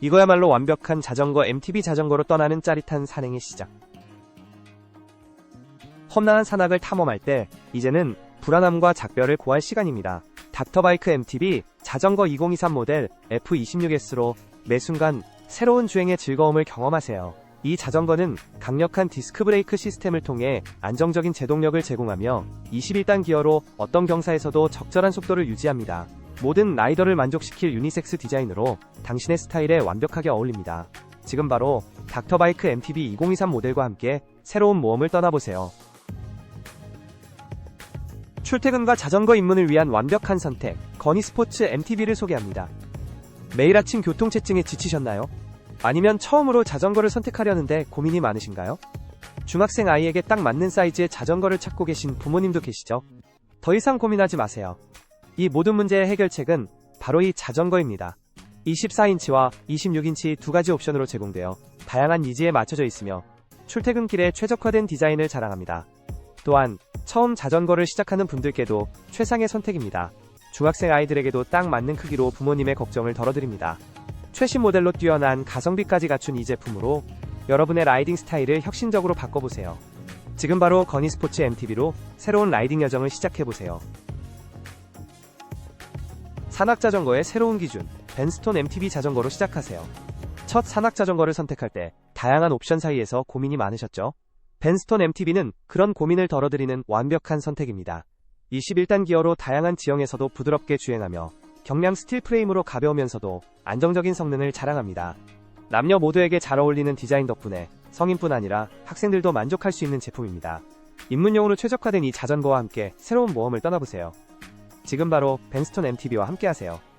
이거야말로 완벽한 자전거 MTB 자전거로 떠나는 짜릿한 산행의 시작. 험난한 산악을 탐험할 때 이제는 불안함과 작별을 고할 시간입니다. 닥터바이크 MTB 자전거 2023 모델 F26S로 매 순간 새로운 주행의 즐거움을 경험하세요. 이 자전거는 강력한 디스크 브레이크 시스템을 통해 안정적인 제동력을 제공하며 21단 기어로 어떤 경사에서도 적절한 속도를 유지합니다. 모든 라이더를 만족시킬 유니섹스 디자인으로 당신의 스타일에 완벽하게 어울립니다. 지금 바로 닥터바이크 MTB 2023 모델과 함께 새로운 모험을 떠나보세요. 출퇴근과 자전거 입문을 위한 완벽한 선택, 건희 스포츠 MTB를 소개합니다. 매일 아침 교통체증에 지치셨나요? 아니면 처음으로 자전거를 선택하려는데 고민이 많으신가요? 중학생 아이에게 딱 맞는 사이즈의 자전거를 찾고 계신 부모님도 계시죠? 더 이상 고민하지 마세요. 이 모든 문제의 해결책은 바로 이 자전거입니다. 24인치와 26인치 두 가지 옵션으로 제공되어 다양한 니즈에 맞춰져 있으며 출퇴근길에 최적화된 디자인을 자랑합니다. 또한 처음 자전거를 시작하는 분들께도 최상의 선택입니다. 중학생 아이들에게도 딱 맞는 크기로 부모님의 걱정을 덜어드립니다. 최신 모델로 뛰어난 가성비까지 갖춘 이 제품으로 여러분의 라이딩 스타일을 혁신적으로 바꿔보세요. 지금 바로 건희 스포츠 MTB로 새로운 라이딩 여정을 시작해보세요. 산악 자전거의 새로운 기준, 벤스톤 MTB 자전거로 시작하세요. 첫 산악 자전거를 선택할 때 다양한 옵션 사이에서 고민이 많으셨죠? 벤스톤 MTB는 그런 고민을 덜어드리는 완벽한 선택입니다. 21단 기어로 다양한 지형에서도 부드럽게 주행하며 경량 스틸 프레임으로 가벼우면서도 안정적인 성능을 자랑합니다. 남녀 모두에게 잘 어울리는 디자인 덕분에 성인뿐 아니라 학생들도 만족할 수 있는 제품입니다. 입문용으로 최적화된 이 자전거와 함께 새로운 모험을 떠나보세요. 지금 바로 벤스톤 MTB와 함께하세요.